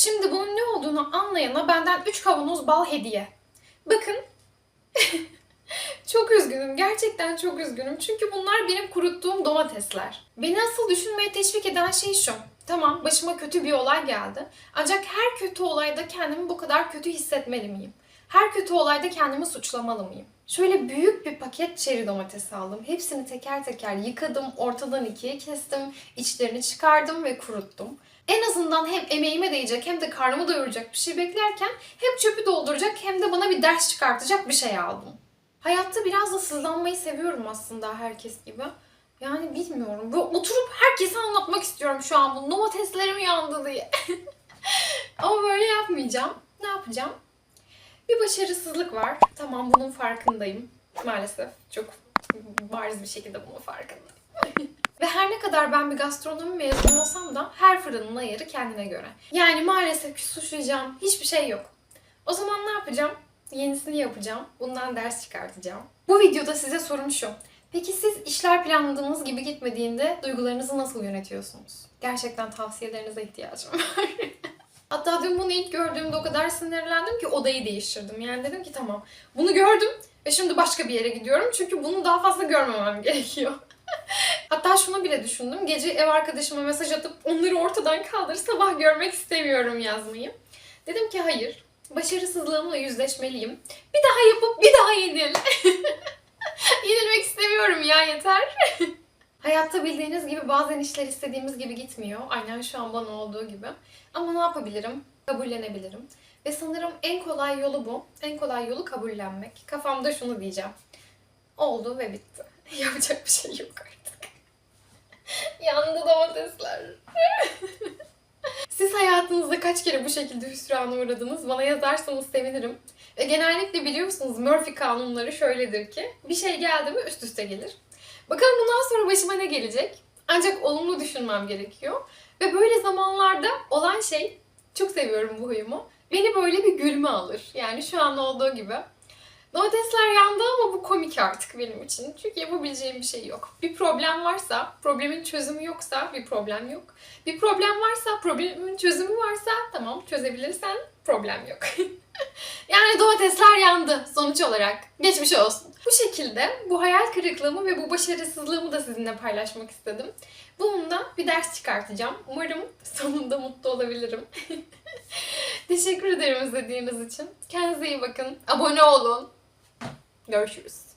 Şimdi bunun ne olduğunu anlayana benden 3 kavanoz bal hediye. Bakın. çok üzgünüm. Gerçekten çok üzgünüm. Çünkü bunlar benim kuruttuğum domatesler. Beni asıl düşünmeye teşvik eden şey şu. Tamam başıma kötü bir olay geldi. Ancak her kötü olayda kendimi bu kadar kötü hissetmeli miyim? Her kötü olayda kendimi suçlamalı mıyım? Şöyle büyük bir paket çeri domatesi aldım. Hepsini teker teker yıkadım, ortadan ikiye kestim, içlerini çıkardım ve kuruttum. En azından hem emeğime değecek hem de karnımı doyuracak bir şey beklerken hem çöpü dolduracak hem de bana bir ders çıkartacak bir şey aldım. Hayatta biraz da sızlanmayı seviyorum aslında herkes gibi. Yani bilmiyorum. Böyle oturup herkese anlatmak istiyorum şu an bu domateslerim yandı diye. Ama böyle yapmayacağım. Ne yapacağım? Bir başarısızlık var. Tamam bunun farkındayım. Maalesef çok bariz bir şekilde bunun farkındayım. Ve her ne kadar ben bir gastronomi mezunu olsam da her fırının ayarı kendine göre. Yani maalesef ki suçlayacağım hiçbir şey yok. O zaman ne yapacağım? Yenisini yapacağım. Bundan ders çıkartacağım. Bu videoda size sorum şu. Peki siz işler planladığınız gibi gitmediğinde duygularınızı nasıl yönetiyorsunuz? Gerçekten tavsiyelerinize ihtiyacım var. Hatta dün bunu ilk gördüğümde o kadar sinirlendim ki odayı değiştirdim. Yani dedim ki tamam bunu gördüm ve şimdi başka bir yere gidiyorum. Çünkü bunu daha fazla görmemem gerekiyor. Hatta şunu bile düşündüm. Gece ev arkadaşıma mesaj atıp onları ortadan kaldır sabah görmek istemiyorum yazmayı. Dedim ki hayır. Başarısızlığımla yüzleşmeliyim. Bir daha yapıp bir daha yenil. Yenilmek istemiyorum ya yeter. Hayatta bildiğiniz gibi bazen işler istediğimiz gibi gitmiyor. Aynen şu an bana olduğu gibi. Ama ne yapabilirim? Kabullenebilirim. Ve sanırım en kolay yolu bu. En kolay yolu kabullenmek. Kafamda şunu diyeceğim. Oldu ve bitti. Yapacak bir şey yok artık. Yandı domatesler. Siz hayatınızda kaç kere bu şekilde hüsrana uğradınız? Bana yazarsanız sevinirim. Ve genellikle biliyorsunuz Murphy kanunları şöyledir ki bir şey geldi mi üst üste gelir. Bakalım bundan sonra başıma ne gelecek? Ancak olumlu düşünmem gerekiyor. Ve böyle zamanlarda olan şey, çok seviyorum bu huyumu, beni böyle bir gülme alır. Yani şu an olduğu gibi. Domatesler yandı ama bu komik artık benim için. Çünkü yapabileceğim bir şey yok. Bir problem varsa, problemin çözümü yoksa bir problem yok. Bir problem varsa, problemin çözümü varsa tamam çözebilirsen problem yok. yani domatesler yandı sonuç olarak. Geçmiş olsun. Bu şekilde bu hayal kırıklığımı ve bu başarısızlığımı da sizinle paylaşmak istedim. Bununla bir ders çıkartacağım. Umarım sonunda mutlu olabilirim. Teşekkür ederim izlediğiniz için. Kendinize iyi bakın. Abone olun. Görüşürüz.